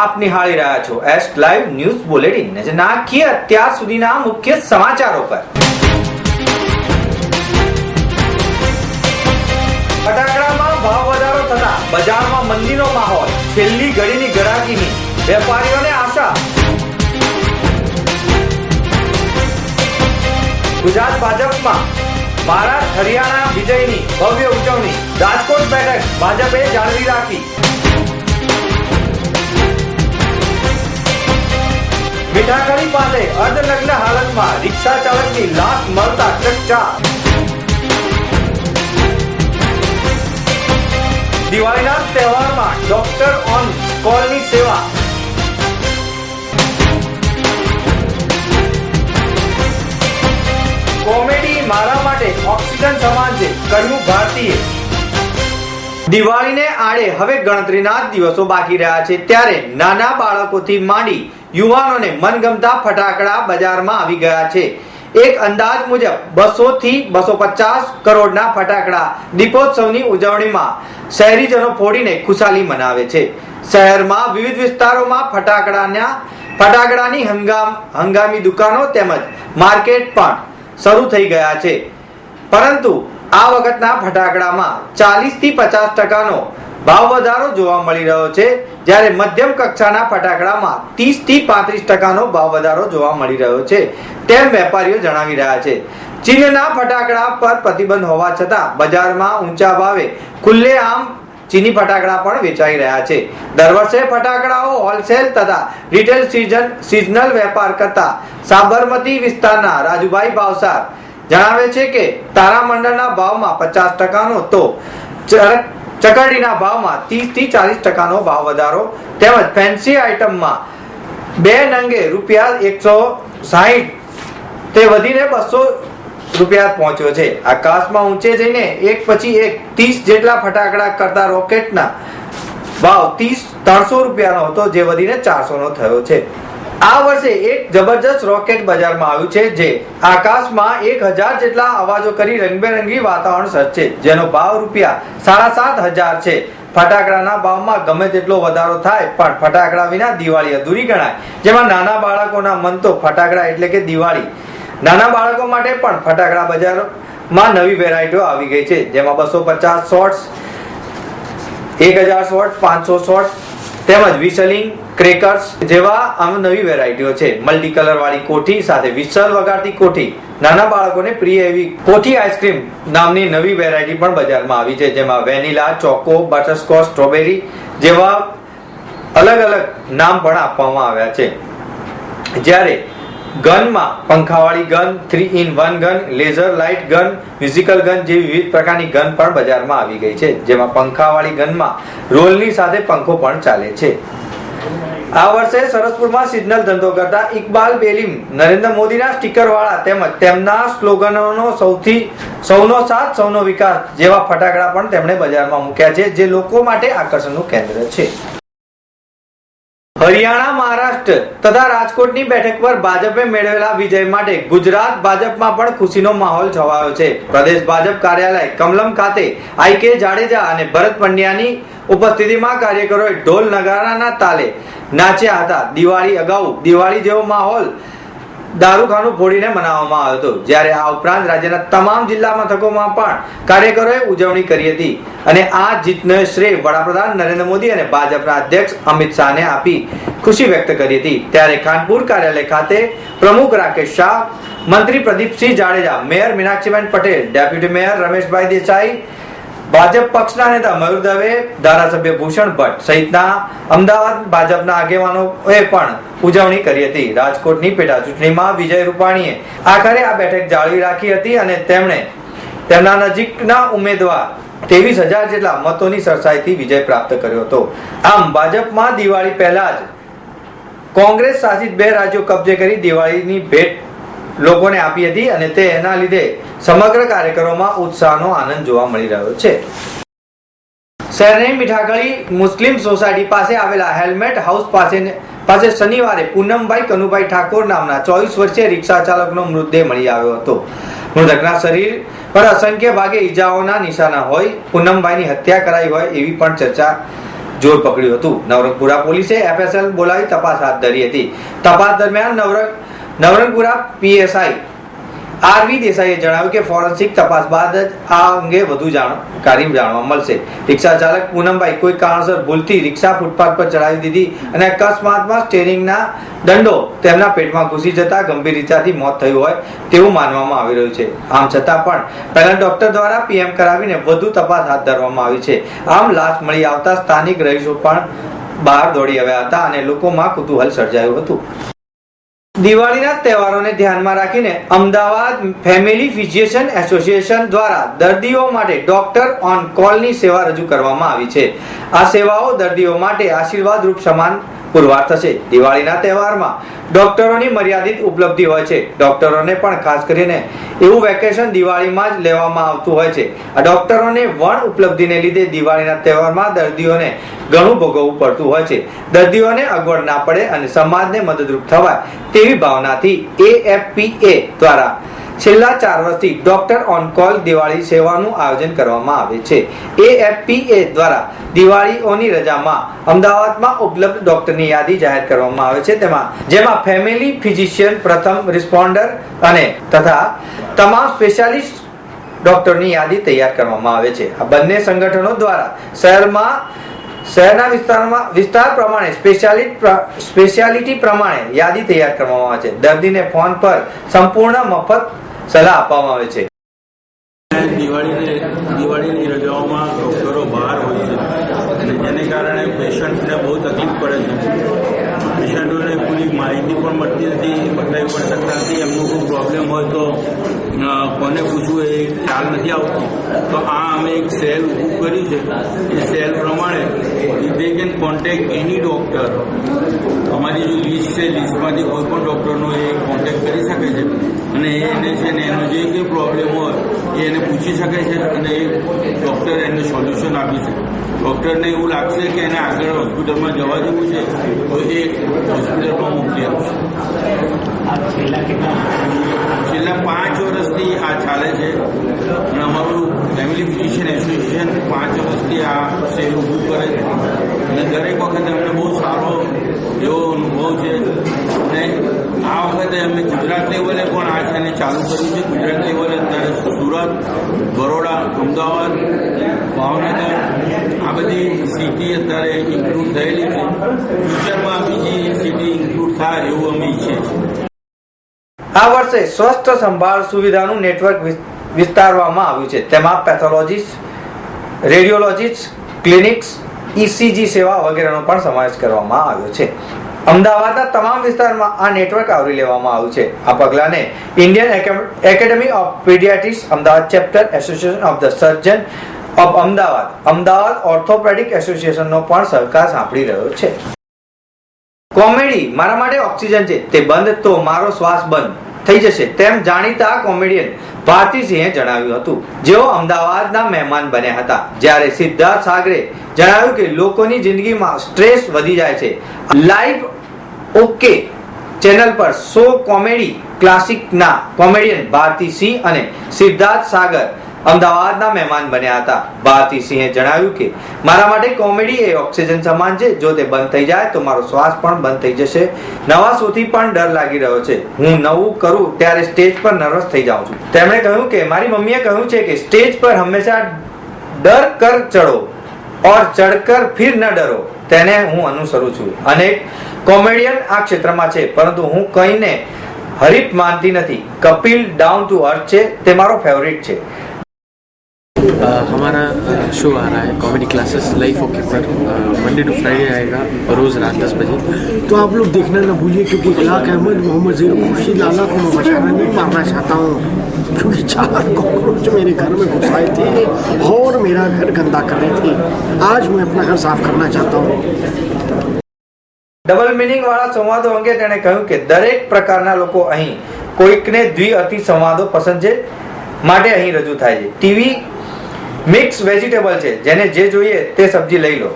આપ નિહાળી રહ્યા છો એસ લાઈવ ન્યૂઝ બુલેટિન. નજર નાખીએ અત્યાર સુધીના મુખ્ય સમાચારો પર. ફટાકડામાં ભાવ વધારો થતા બજારમાં મંદીનો માહોલ, છેલ્લી ઘડીની ગરાકીની વેપારીઓને આશા. ગુજરાત ભાજપમાં મહારાષ્ટ્ર હરિયાણા વિજયની ભવ્ય ઉજવણી. રાજકોટ બેઠક ભાજપે જાળવી રાખી. મીઠાખડી પાસે અર્ધનગ્ન હાલતમાં રિક્ષા ચાલકની લાશ મળતા ચકચાર. દિવાળીના તહેવારમાં ડોક્ટર ઓન કોલની સેવા. કોમેડી મારા માટે ઓક્સિજન સમાન છે કહ્યું ભારતીય. દિવાળીને આડે હવે ગણતરીના દિવસો બાકી રહ્યા છે, ત્યારે નાના બાળકોથી માંડી યુવાનોને મનગમતા ફટાકડા બજારમાં આવી ગયા છે. એક અંદાજ મુજબ બસો થી બસો પચાસ કરોડના ફટાકડા દીપોત્સવની ઉજવણીમાં શહેરીજનો ફોડીને ખુશાલી મનાવે છે. શહેરમાં વિવિધ વિસ્તારોમાં ફટાકડાના ફટાકડાની હંગામ, હંગામી દુકાનો તેમજ માર્કેટ પણ શરૂ થઈ ગયા છે. પરંતુ આ વખતના ફટાકડામાં ચાલીસથી પચાસ ટકાનો ભાવ વધારો જોવા મળી રહ્યો છે. જ્યારે મધ્યમ કક્ષાના ફટાકડામાં ત્રીસથી પાંત્રીસ ટકાનો ભાવ વધારો જોવા મળી રહ્યો છે. તેમ વેપારીઓ જણાવી રહ્યા છે. ચીનના ફટાકડા પર પ્રતિબંધ હોવા છતાં બજારમાં ઊંચા ભાવે ખુલ્લેઆમ ચીની ફટાકડા પણ વેચાઈ રહ્યા છે. દર વર્ષે ફટાકડાઓ હોલસેલ તથા રિટેલ સિઝન સિઝનલ વેપાર કરતા સાબરમતી વિસ્તારના રાજુભાઈ ભાવસાર જણાવે છે કે તારામંડળના ભાવમાં પચાસ ટકાનો તો ચર- ચકરડીના ભાવમાં ત્રીસથી ચાલીસ ટકાનો ભાવ વધારો. તેમજ ફેન્સી આઇટમમાં બે નંગે રૂપિયા એકસો સાહીઠ તે વધીને બસો રૂપિયા પહોંચ્યો છે. આકાશમાં ઊંચે જઈને એક પછી એક ત્રીસ જેટલા ફટાકડા કરતા રોકેટના ભાવ ત્રીસ ત્રણસો રૂપિયાનો હતો, જે વધીને ચારસોનો થયો છે. આ વર્ષે એક જબરજસ્ત રોકેટ બજારમાં આવ્યું છે, જે આકાશમાં એક હજાર જેટલા અવાજો કરી રંગબેરંગી વાતાવરણ સર્જશે જેનો ભાવ રૂપિયા સાડા સાત હજાર છે. ફટાકડાના ભાવમાં ગમે તેટલો વધારો થાય, પણ ફટાકડા વિના દિવાળી અધૂરી ગણાય. જેમાં નાના બાળકોના મન તો ફટાકડા એટલે કે દિવાળી. નાના બાળકો માટે પણ ફટાકડા બજારમાં નવી વેરાયટીઓ આવી ગઈ છે, જેમાં બસો પચાસ શોર્ટ્સ એક હજાર શોર્ટ પાંચસો શોર્ટ તેમજ વિસલિંગ ક્રેકર્સ જેવા આમ નવી વેરાયટીઓ છે. મલ્ટી કલર વાળી કોઠી સાથે વિસલ વગાડતી કોઠી. નાના બાળકોને પ્રિય એવી કોઠી આઈસ્ક્રીમ નામની નવી વેરાયટી પણ બજારમાં આવી છે, જેમાં વેનીલા, ચોકો, બટરસ્કોચ, સ્ટ્રોબેરી જેવા અલગ અલગ નામ પણ આપવામાં આવ્યા છે. જ્યારે ગનમાં પંખાવાળી gun three in one gun laser light gun musical gun જેવી વિવિધ પ્રકારની ગન પણ બજારમાં આવી ગઈ છે, જેમાં પંખાવાળી ગનમાં રોલની સાથે પંખો પણ ચાલે છે. આ વર્ષે સરસપુરમાં સિગ્નલ ધંધો કરતા ઇકબાલ બેલીમ, નરેન્દ્ર મોદીના સ્ટીકર વાળા તેમજ તેમના સ્લોગનોનો સૌથી, સૌનો સાથ, સૌનો વિકાસ જેવા ફટાકડા પણ તેમણે બજારમાં મૂક્યા છે, જે લોકો માટે આકર્ષણનું કેન્દ્ર છે. હરિયાણા, મહારાષ્ટ્ર તથા રાજકોટની બેઠક પર ભાજપે મેળવેલા વિજય માટે ગુજરાત ભાજપમાં પણ ખુશીનો માહોલ છવાયો છે. પ્રદેશ ભાજપ કાર્યાલય કમલમ ખાતે આઈ કે જાડેજા અને ભરત પંડ્યાની ઉપસ્થિતિમાં કાર્યકરોએ ઢોલ નગારાના તાલે નાચ્યા હતા. દિવાળી અગાઉ દિવાળી જેવો માહોલ દારૂખાનું ફોડીને મનાવવામાં આવ્યો હતો. જ્યારે આ ઉપરાંત રાજ્યના તમામ જિલ્લા મથકોમાં પણ કાર્યકરોએ ઉજવણી કરી હતી. અને આ જીતનો શ્રેય વડાપ્રધાન નરેન્દ્ર મોદી અને ભાજપના અધ્યક્ષ અમિત શાહને આપી ખુશી વ્યક્ત કરી હતી. ત્યારે ખાનપુર કાર્યાલય ખાતે પ્રમુખ રાકેશ શાહ, મંત્રી Pradipsinh Jadeja, mayor Meenakshiben Patel, deputy mayor Rameshbhai Desai Bhajap પક્ષના નેતા મયુર દવે, ધારાસભ્ય ભૂષણ ભટ્ટ સહિતના અમદાવાદ ભાજપના આગેવાનોએ પણ ઉજવણી કરી હતી. રાજકોટની પેટા ચૂંટણીમાં વિજય રૂપાણીએ આખરે આ બેઠક જાળવી રાખી હતી અને તેમણે તેમના નજીકના ઉમેદવાર ત્રેવીસ હજાર જેટલા મતોની સરસાઈથી વિજય પ્રાપ્ત કર્યો હતો. આમ ભાજપમાં દિવાળી પહેલા જ કોંગ્રેસ શાસિત બે રાજ્યો કબજે કરી દિવાળીની ભેટ લોકોને આપી હતી અને તે એના લીધે સમગ્ર કાર્યકરોમાં ઉત્સાહનો આનંદ જોવા મળી રહ્યો છે. શહેરની મીઠાગળી મુસ્લિમ સોસાયટી પાસે આવેલા હેલ્મેટ હાઉસ પાસે પાસે શનિવારે પૂનમભાઈ કનુભાઈ ઠાકોર નામના ચોવીસ વર્ષીય રિક્ષા ચાલકનો મૃતદેહ મળી આવ્યો હતો. મૃતકના શરીર પર અસંખ્ય ભાગે ઈજાઓના નિશાના હોય, પૂનમભાઈની હત્યા કરાઈ હોય એવી પણ ચર્ચા જોર પકડ્યું હતું. નવરંગપુરા પોલીસે એફએસએલ બોલાવી તપાસ હાથ ધરી હતી. તપાસ દરમિયાન Navrang Navrangpura PSI. R V દેસાઈએ જણાવ્યું કે ફોરેન્સિક તપાસ બાદ જ આ અંગે વધુ જાણકારી જાણવા મળશે. રિક્ષા ચાલક પૂનમભાઈ કોઈ કારણસર ભૂલથી રિક્ષા ફૂટપાથ પર ચડાવી દીધી અને અકસ્માતમાં સ્ટેરિંગના દંડો તેમના પેટમાં ઘૂસી જતા ગંભીર ઇજાથી મોત થયું હોય તેવું માનવામાં આવી રહ્યું છે. આમ છતાં પણ પહેલા ડોક્ટર દ્વારા પીએમ કરાવીને વધુ તપાસ હાથ ધરવામાં આવી છે. આમ લાશ મળી આવતા સ્થાનિક રહીશો પણ બહાર દોડી આવ્યા હતા અને લોકોમાં કુતૂહલ સર્જાયું હતું. દિવાળીના તહેવારોને ધ્યાનમાં રાખીને અમદાવાદ ફેમિલી ફિઝિશિયન એસોસિએશન દ્વારા દર્દીઓ માટે ડોક્ટર ઓન કોલની સેવા રજૂ કરવામાં આવી છે. આ સેવાઓ દર્દીઓ માટે આશીર્વાદરૂપ સમાન પુરવાર થશે. દિવાળીના તહેવારમાં ડોક્ટરોની મર્યાદિત ઉપલબ્ધિ હોય છે. ડોક્ટરોને પણ ખાસ કરીને એવું વેકેશન દિવાળીમાં જ લેવામાં આવતું હોય છે. આ ડોક્ટરોને વણ ઉપલબ્ધિને લીધે દિવાળીના તહેવારમાં દર્દીઓને ઘણું ભોગવવું પડતું હોય છે. દર્દીઓને અગવડ ના પડે અને સમાજને મદદરૂપ થવાય તેવી ભાવનાથી એએફપીએ દ્વારા છેલ્લા ચાર વર્ષથી ડોક્ટર ઓન કોલ દિવાળી સેવાનું આયોજન કરવામાં આવે છે. એએફપીએ દ્વારા દિવાળીઓની રજામાં અમદાવાદમાં ઉપલબ્ધ ડોક્ટરની યાદી જાહેર કરવામાં આવે છે. તેમાં જેમાં ફેમિલી ફિઝિશિયન પ્રથમ રિસ્પોન્ડર અને તથા તમામ સ્પેશિયાલિસ્ટ ડોક્ટરની યાદી તૈયાર કરવામાં આવે છે. આ બંને સંગઠનો દ્વારા શહેરમાં શહેરના વિસ્તારમાં વિસ્તાર પ્રમાણે સ્પેશિયાલિટી સ્પેશિયાલિટી પ્રમાણે યાદી તૈયાર કરવામાં આવે છે. દર્દીને ફોન પર સંપૂર્ણ મફત સલાહ આપવામાં આવે છે. દિવાળીને દિવાળીની રજાઓમાં ડૉક્ટરો બહાર હોય છે. અને જેને કારણે પેશન્ટને બહુ તકલીફ પડે છે. પેશન્ટોને પૂરી માહિતી પણ મળતી નથી. બતાવી પણ શકતા નથી એમનું કોઈ પ્રોબ્લેમ હોય તો કોને પૂછવું એ ખ્યાલ નથી આવતો. તો આ અમે એક સેલ ઊભું કર્યું છે. એ સેલ પ્રમાણે દે કેન કોન્ટેક્ટ એની ડૉક્ટર અમારી જે લિસ્ટ છે લિસ્ટમાંથી કોઈ પણ ડૉક્ટરનો એ કોન્ટેક્ટ કરી શકે છે. અને એને છે ને એનો જે કંઈ પ્રોબ્લેમ હોય, એ એને પૂછી શકે છે અને એ ડૉક્ટર એને સોલ્યુશન આપી શકે. ડૉક્ટરને એવું લાગશે કે એને આગળ હોસ્પિટલમાં જવા જેવું છે, તો એ હોસ્પિટલમાં મોકલી આપશે. છેલ્લા પાંચ વર્ષથી આ ચાલે છે. અને અમારું ફેમિલી ફિઝિશિયન એસોસિએશન પાંચ વર્ષથી આ સેલ ઊભું કરે છે અને દરેક વખતે અમને બહુ સારો એવો અનુભવ છે અને આ વખતે અમે ગુજરાત લેવલે પણ આ છે ચાલુ કર્યું છે. ગુજરાત લેવલે અત્યારે સુરત, બરોડા, અમદાવાદ, ભાવનગર, આ બધી સિટી અત્યારે ઇન્ક્લુડ થયેલી છે. ફ્યુચરમાં બીજી સિટી ઇન્ક્લુડ થાય એવું અમે ઈચ્છીએ છીએ. આ વર્ષે સ્વસ્થ સંભાળ સુવિધાનું નેટવર્ક વિસ્તારવામાં આવ્યું છે. તેમાં પેથોલોજીસ્ટ રેડિયોલોજીસ્ટ ક્લિનિક્સ ઇસીજી સેવા વગેરેનો પણ સમાવેશ કરવામાં આવ્યો છે. અમદાવાદના તમામ વિસ્તારમાં આ નેટવર્ક આવરી લેવામાં આવ્યું છે. આ પગલાને Indian academy of paediatrics Ahmedabad chapter association of the surgeon of Ahmedabad Ahmedabad orthopaedic એસોસિએશનનો પણ સહકાર સાંભળી રહ્યો છે. કોમેડી મારા માટે ઓક્સિજન છે. તે બંધ તો મારો શ્વાસ બંધ થઈ જશે તેમ જાણીતા કોમેડિયન ભારતી સિંહે જણાવ્યું હતું. જેઓ અમદાવાદના મહેમાન બન્યા હતા. જ્યારે સિદ્ધાર્થ સાગરે જણાવ્યું કે લોકોની જિંદગીમાં સ્ટ્રેસ વધી જાય છે. લાઈવ ઓકે ચેનલ પર સો કોમેડી ક્લાસિકના કોમેડિયન ભારતી સિંહ અને સિદ્ધાર્થ સાગર અમદાવાદના મહેમાન બન્યા હતા. ભારતી સિંહે જણાવ્યું કે, મારા માટે કોમેડી એ ઓક્સિજન સમાન છે. જો તે બંધ થઈ જાય તો મારો શ્વાસ પણ બંધ થઈ જશે. નવા શોથી પણ ડર લાગી રહ્યો છે. હું નવું કરું ત્યારે સ્ટેજ પર નર્વસ થઈ જાઉં છું. તેમણે કહ્યું કે, મારી મમ્મીએ કહ્યું છે કે, સ્ટેજ પર હંમેશા ડર કર ચડો, ઓર ચડકર ફિર ન ડરો. તેને હું અનુસરું છું. અનેક કોમેડિયન આ ક્ષેત્રમાં છે પરંતુ હું કહીને હરીફ માનતી નથી કપિલ ડાઉન ટુ અર્થ છે તે મારો ફેવરિટ છે अ, हमारा अ, शो आ रहा है कॉमेडी क्लासेस लाइफ ओके पर मंडे टू फ्राइडे आएगा रोज़ रात दस बजे तो आप लोग देखना ना भूलिए क्योंकि इखलाक अहमद मोहम्मद जीर खुर्शीद लाला को मैं बचाना नहीं मारना चाहता हूँ क्योंकि चार कॉकरोच मेरे घर में घुस आए थे और मेरा घर गंदा कर रहे थे आज मैं अपना घर साफ करना चाहता हूँ ડબલ મિનિંગ વાળા સંવાદો અંગે તેણે કહ્યું કે દરેક પ્રકારના લોકો અહીં કોઈકને દ્વિઅતિ સંવાદો પસંદ છે. માટે અહીં રજૂ થાય છે. ટીવી મિક્સ વેજીટેબલ છે. જેને જે જોઈએ તે સબ્જી લઈ લો.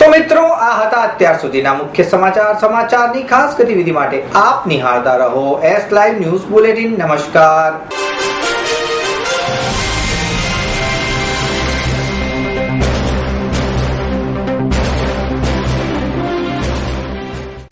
તો મિત્રો, આ હતા અત્યાર સુધીના મુખ્ય સમાચાર. સમાચારની ખાસ ગતિવિધિ માટે આપ નિહાળતા રહો. એસ લાઈવ ન્યૂઝ બુલેટિન નમસ્કાર.